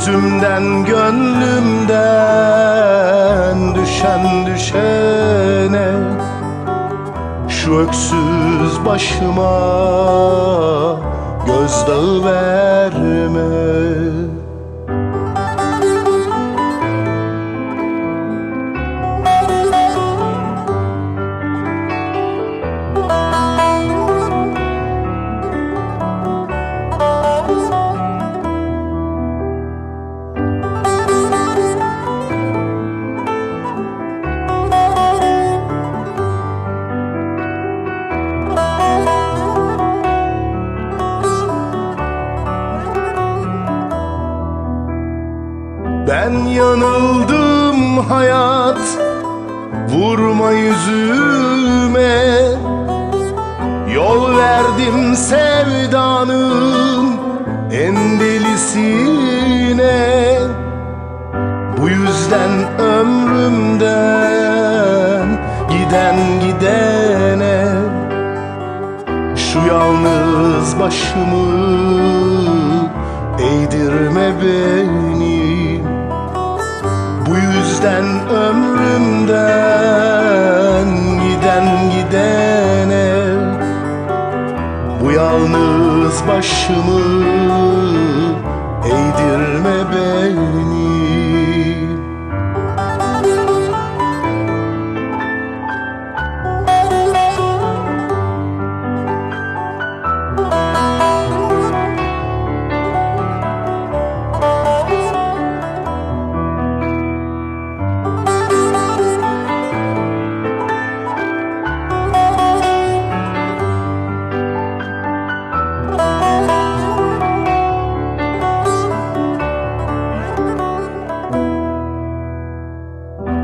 Gözümden gönlümden düşen düşene Şu öksüz başıma gözdağı verme Ben yanıldım hayat Vurma yüzüme. Yol verdim sevdanın En delisine. Bu yüzden ömrümden Giden gidene Şu yalnız başımı Eğdirme beni bu yüzden ömrümden giden gidene. Bu yalnız başımı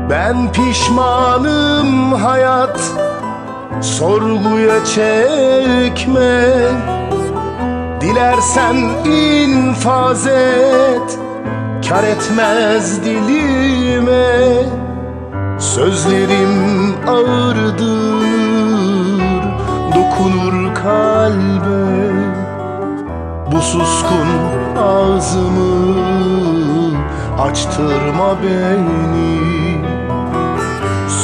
Ben pişmanım hayat Sorguya çekme. Dilersen infaz et Kar etmez dilime. Sözlerim ağırdır Dokunur kalbe. Bu suskun ağzımı Açtırma beni